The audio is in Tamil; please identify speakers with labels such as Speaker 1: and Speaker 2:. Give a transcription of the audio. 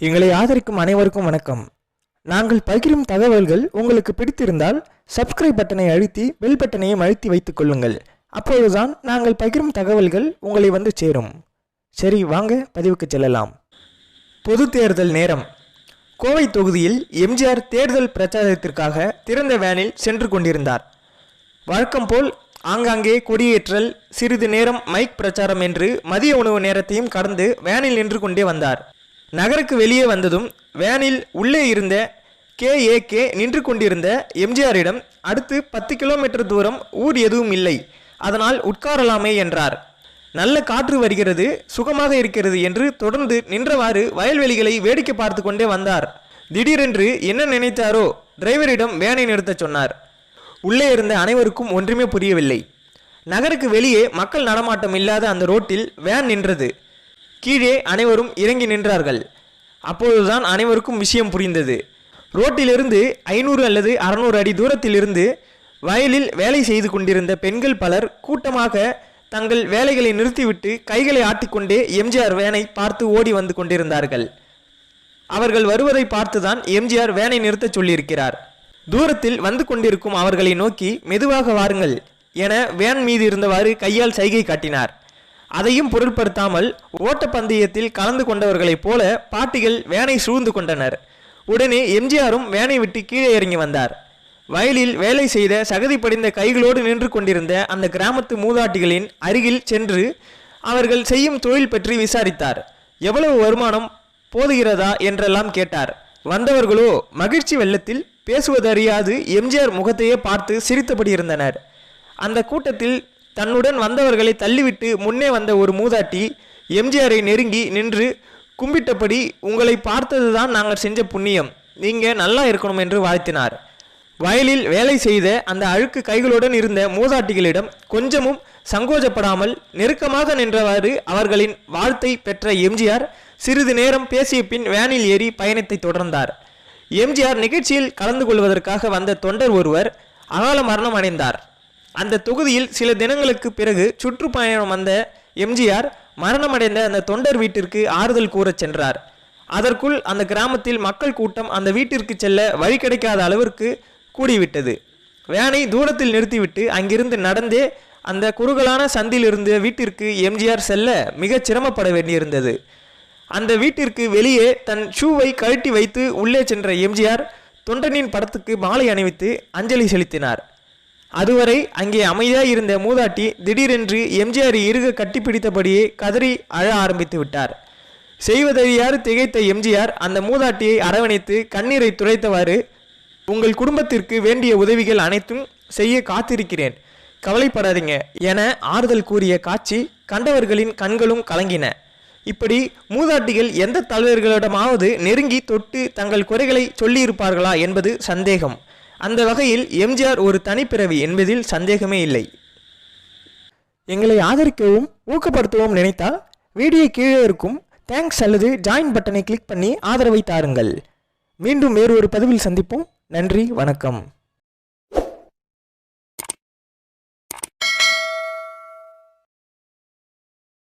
Speaker 1: எங்களை ஆதரிக்கும் அனைவருக்கும் வணக்கம். நாங்கள் பகிரும் தகவல்கள் உங்களுக்கு பிடித்திருந்தால் சப்ஸ்கிரைப் பட்டனை அழுத்தி பெல் பட்டனையும் அழுத்தி வைத்துக் கொள்ளுங்கள். அப்பொழுதுதான் நாங்கள் பகிரும் தகவல்கள் உங்களை வந்து சேரும். சரி வாங்க பதிவுக்கு செல்லலாம். பொது தேர்தல் நேரம். கோவை தொகுதியில் எம்ஜிஆர் தேர்தல் பிரச்சாரத்திற்காக திறந்த வேனில் சென்று கொண்டிருந்தார். வழக்கம் போல் ஆங்காங்கே கொடியேற்றல் சிறிது நேரம் மைக் பிரச்சாரம் என்று மதிய உணவு நேரத்தையும் கடந்து வேனில் நின்று கொண்டே வந்தார். நகருக்கு வெளியே வந்ததும் வேனில் உள்ளே இருந்த கே ஏ கே நின்று கொண்டிருந்த எம்ஜிஆரிடம் அடுத்து பத்து கிலோமீட்டர் தூரம் ஊர் எதுவும் இல்லை. அதனால் உட்காரலாமே என்றார். நல்ல காற்று வருகிறது சுகமாக இருக்கிறது என்று தொடர்ந்து நின்றவாறு வயல்வெளிகளை வேடிக்கை பார்த்து கொண்டே வந்தார். திடீரென்று என்ன நினைத்தாரோ டிரைவரிடம் வேனை நிறுத்தச் சொன்னார். உள்ளே இருந்த அனைவருக்கும் ஒன்றுமே புரியவில்லை. நகருக்கு வெளியே மக்கள் நடமாட்டம் இல்லாத அந்த ரோட்டில் வேன் நின்றது. கீழே அனைவரும் இறங்கி நின்றார்கள். அப்போதுதான் அனைவருக்கும் விஷயம் புரிந்தது. ரோட்டிலிருந்து ஐநூறு அல்லது அறநூறு அடி தூரத்திலிருந்து வயலில் வேலை செய்து கொண்டிருந்த பெண்கள் பலர் கூட்டமாக தங்கள் வேலைகளை நிறுத்திவிட்டு கைகளை ஆட்டிக்கொண்டே எம்ஜிஆர் வேனை பார்த்து ஓடி வந்து கொண்டிருந்தார்கள். அவர்கள் வருவதை பார்த்துதான் எம்ஜிஆர் வேனை நிறுத்தச் சொல்லியிருக்கிறார். தூரத்தில் வந்து கொண்டிருக்கும் அவர்களை நோக்கி மெதுவாக வாருங்கள் என வேன் மீது இருந்தவாறு கையால் சைகை காட்டினார். அதையும் பொருட்படுத்தாமல் ஓட்டப்பந்தயத்தில் கலந்து கொண்டவர்களைப் போல பாட்டிகள் வேனை சூழ்ந்து கொண்டனர். உடனே எம்ஜிஆரும் வேனை விட்டு கீழே இறங்கி வந்தார். வயலில் வேலை செய்த சகதி படிந்த கைகளோடு நின்று கொண்டிருந்த அந்த கிராமத்து மூதாட்டிகளின் அருகில் சென்று அவர்கள் செய்யும் தொழில் பற்றி விசாரித்தார். எவ்வளவு வருமானம் போதுகிறதா? என்றெல்லாம் கேட்டார். வந்தவர்களோ மகிழ்ச்சி வெள்ளத்தில் பேசுவதறியாது. எம்ஜிஆர் முகத்தையே பார்த்து சிரித்தபடி இருந்தனர். அந்த கூட்டத்தில் தன்னுடன் வந்தவர்களை தள்ளிவிட்டு முன்னே வந்த ஒரு மூதாட்டி எம்ஜிஆரை நெருங்கி நின்று கும்பிட்டபடி உங்களை பார்த்ததுதான் நாங்கள் செஞ்ச புண்ணியம். நீங்கள் நல்லா இருக்கணும் என்று வாழ்த்தினார். வயலில் வேலை செய்த அந்த அழுக்கு கைகளுடன் இருந்த மூதாட்டிகளிடம் கொஞ்சமும் சங்கோஜப்படாமல் நெருக்கமாக நின்றவாறு அவர்களின் வாழ்த்தை பெற்ற எம்ஜிஆர் சிறிது நேரம் பேசிய பின் வேனில் ஏறி பயணத்தை தொடர்ந்தார். எம்ஜிஆர் நிகழ்ச்சியில் கலந்து கொள்வதற்காக வந்த தொண்டர் ஒருவர் அகால மரணம் அடைந்தார். அந்த தொகுதியில் சில தினங்களுக்கு பிறகு சுற்றுப்பயணம் வந்த எம்ஜிஆர் மரணமடைந்த அந்த தொண்டர் வீட்டிற்கு ஆறுதல் கூறச் சென்றார். அதற்குள் அந்த கிராமத்தில் மக்கள் கூட்டம் அந்த வீட்டிற்கு செல்ல வழி கிடைக்காத அளவிற்கு கூடிவிட்டது. வேனை தூரத்தில் நிறுத்திவிட்டு அங்கிருந்து நடந்தே அந்த குறுகலான சந்தில் இருந்த வீட்டிற்கு எம்ஜிஆர் செல்ல மிகச் சிரமப்பட வேண்டியிருந்தது. அந்த வீட்டிற்கு வெளியே தன் ஷூவை கழட்டி வைத்து உள்ளே சென்ற எம்ஜிஆர் தொண்டனின் படத்துக்கு மாலை அணிவித்து அஞ்சலி செலுத்தினார். அதுவரை அங்கே அமைதியாய் இருந்த மூதாட்டி திடீரென்று எம்ஜிஆர் இருக கட்டிப்பிடித்தபடியே கதறி அழ ஆரம்பித்து விட்டார். செய்வதறியாறு திகைத்த எம்ஜிஆர்? அந்த மூதாட்டியை அரவணைத்து கண்ணீரை துடைத்தவாறு உங்கள் குடும்பத்திற்கு வேண்டிய உதவிகள் அனைத்தும் செய்ய காத்திருக்கிறேன். கவலைப்படாதீங்க என ஆறுதல் கூறிய காட்சி கண்டவர்களின் கண்களும் கலங்கின. இப்படி மூதாட்டிகள் எந்த தலைவர்களிடமாவது நெருங்கி தொட்டு தங்கள் குறைகளை சொல்லியிருப்பார்களா என்பது சந்தேகம். அந்த வகையில் எம்ஜிஆர் ஒரு தனிப்பிறவி என்பதில் சந்தேகமே இல்லை. எங்களை ஆதரிக்கவும் ஊக்கப்படுத்தவும் நினைத்தால் வீடியோ கீழே இருக்கும் தேங்க்ஸ் அல்லது ஜாயின் பட்டனை கிளிக் பண்ணி ஆதரவை தாருங்கள். மீண்டும் வேறு ஒரு பதிவில் சந்திப்போம். நன்றி வணக்கம்.